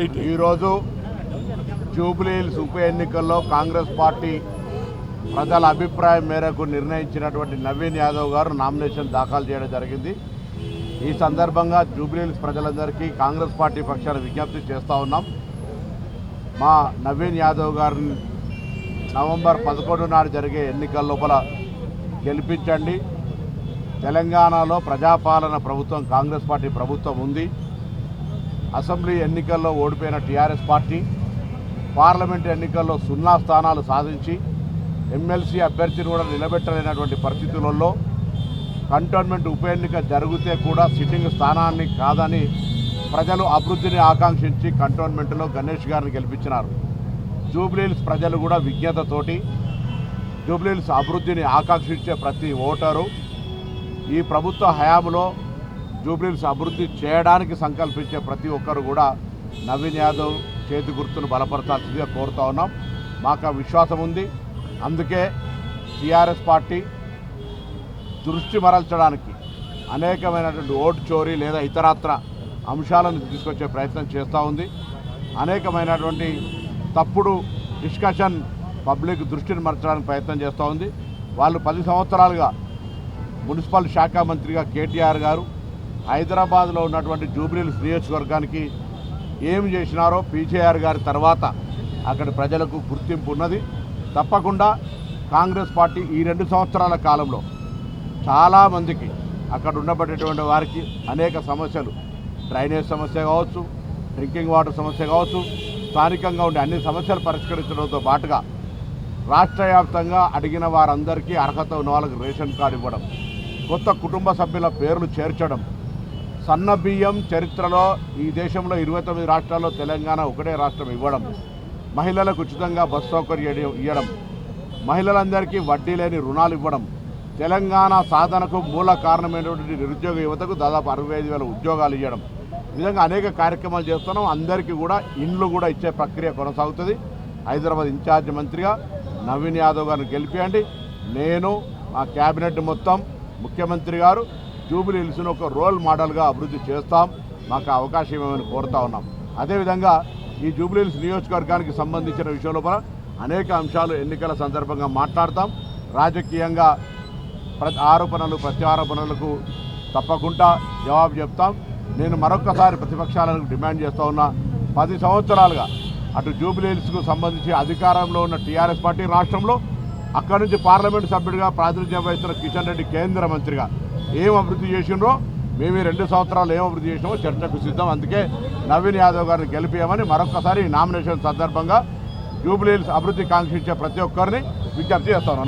ఈరోజు జూబ్లీహిల్స్ ఉప ఎన్నికల్లో కాంగ్రెస్ పార్టీ ప్రజల అభిప్రాయం మేరకు నిర్ణయించినటువంటి నవీన్ యాదవ్ గారు నామినేషన్ దాఖలు చేయడం జరిగింది. ఈ సందర్భంగా జూబ్లీహిల్స్ ప్రజలందరికీ కాంగ్రెస్ పార్టీ పక్షాన విజ్ఞప్తి చేస్తూ ఉన్నాం. మా నవీన్ యాదవ్ గారిని నవంబర్ పదకొండు నాడు జరిగే ఎన్నికల లోపల గెలిపించండి. తెలంగాణలో ప్రజాపాలన ప్రభుత్వం కాంగ్రెస్ పార్టీ ప్రభుత్వం ఉంది. అసెంబ్లీ ఎన్నికల్లో ఓడిపోయిన టీఆర్ఎస్ పార్టీ పార్లమెంట్ ఎన్నికల్లో సున్నా స్థానాలు సాధించి ఎమ్మెల్సీ అభ్యర్థిని కూడా నిలబెట్టలేనటువంటి పరిస్థితులలో కంటోన్మెంట్ ఉప ఎన్నిక జరిగితే కూడా సిట్టింగ్ స్థానాన్ని కాదని ప్రజలు అభివృద్ధిని ఆకాంక్షించి కంటోన్మెంట్లో గణేష్ గారిని గెలిపించినారు. జూబ్లీహిల్స్ ప్రజలు కూడా విజ్ఞతతోటి జూబ్లీహిల్స్ అభివృద్ధిని ఆకాంక్షించే ప్రతి ఓటరు ఈ ప్రభుత్వ హయాంలో జూబ్లీహిల్స్ అభివృద్ధి చేయడానికి సంకల్పించే ప్రతి ఒక్కరు కూడా నవీన్ యాదవ్ చేతి గుర్తును బలపరచాల్సిందిగా కోరుతా ఉన్నాం. మాకు ఆ విశ్వాసం ఉంది. అందుకే టీఆర్ఎస్ పార్టీ దృష్టి మరల్చడానికి అనేకమైనటువంటి ఓటు చోరీ లేదా ఇతరత్ర అంశాలను తీసుకొచ్చే ప్రయత్నం చేస్తూ ఉంది. అనేకమైనటువంటి తప్పుడు డిస్కషన్ పబ్లిక్ దృష్టిని మరచడానికి ప్రయత్నం చేస్తూ ఉంది. వాళ్ళు పది సంవత్సరాలుగా మున్సిపల్ శాఖ మంత్రిగా కేటీఆర్ గారు హైదరాబాద్లో ఉన్నటువంటి జూబ్లీహిల్స్ నియోజకవర్గానికి ఏం చేసినారో పీజేఆర్ గారి తర్వాత అక్కడ ప్రజలకు గుర్తింపు ఉన్నది. తప్పకుండా కాంగ్రెస్ పార్టీ ఈ రెండు సంవత్సరాల కాలంలో చాలామందికి అక్కడ ఉండబడేటువంటి వారికి అనేక సమస్యలు. డ్రైనేజ్ సమస్య కావచ్చు డ్రింకింగ్ వాటర్ సమస్య కావచ్చు స్థానికంగా ఉండే అన్ని సమస్యలు పరిష్కరించడంతో పాటుగా రాష్ట్ర వ్యాప్తంగా అడిగిన వారందరికీ అర్హత ఉన్న వాళ్ళకి రేషన్ కార్డు ఇవ్వడం కొత్త కుటుంబ సభ్యుల పేర్లు చేర్చడం సన్న బియ్యం చరిత్రలో ఈ దేశంలో ఇరవై తొమ్మిది రాష్ట్రాల్లో తెలంగాణ ఒకటే రాష్ట్రం ఇవ్వడం మహిళలకు ఉచితంగా బస్ సౌకర్యం ఇవ్వడం మహిళలందరికీ వడ్డీ లేని రుణాలు ఇవ్వడం తెలంగాణ సాధనకు మూల కారణమైనటువంటి నిరుద్యోగ యువతకు దాదాపు అరవై ఐదు వేల ఉద్యోగాలు ఇవ్వడం నిజంగా విధంగా అనేక కార్యక్రమాలు చేస్తున్నాం. అందరికీ కూడా ఇండ్లు కూడా ఇచ్చే ప్రక్రియ కొనసాగుతుంది. హైదరాబాద్ ఇన్ఛార్జ్ మంత్రిగా నవీన్ యాదవ్ గారిని గెలిపియండి. నేను మా క్యాబినెట్ మొత్తం ముఖ్యమంత్రి గారు జూబిలీ హిల్స్ను ఒక రోల్ మోడల్గా అభివృద్ధి చేస్తాం. మాకు అవకాశం ఇవ్వమని కోరుతా ఉన్నాం. అదేవిధంగా ఈ జూబిలీ హిల్స్ నియోజకవర్గానికి సంబంధించిన విషయంలో కూడా అనేక అంశాలు ఎన్నికల సందర్భంగా మాట్లాడతాం. రాజకీయంగా ప్రతి ఆరోపణలు ప్రత్యారోపణలకు తప్పకుండా జవాబు చెప్తాం. నేను మరొకసారి ప్రతిపక్షాలకు డిమాండ్ చేస్తూ ఉన్నా పది సంవత్సరాలుగా అటు జూబిలీహిల్స్కు సంబంధించి అధికారంలో ఉన్న టీఆర్ఎస్ పార్టీ రాష్ట్రంలో అక్కడి నుంచి పార్లమెంటు సభ్యుడిగా ప్రాతినిధ్యం వహిస్తున్న కిషన్ రెడ్డి కేంద్ర మంత్రిగా ఏం అభివృద్ధి చేసిండ్రో? మేము ఈ రెండు సంవత్సరాలు ఏం అభివృద్ధి చేసినామో చర్చకు సిద్ధం. అందుకే నవీన్ యాదవ్ గారిని గెలిపియమని మరొకసారి నామినేషన్ సందర్భంగా జూబిలీహిల్స్ అభివృద్ధి కాంక్షించే ప్రతి ఒక్కరిని విజ్ఞప్తి చేస్తాను.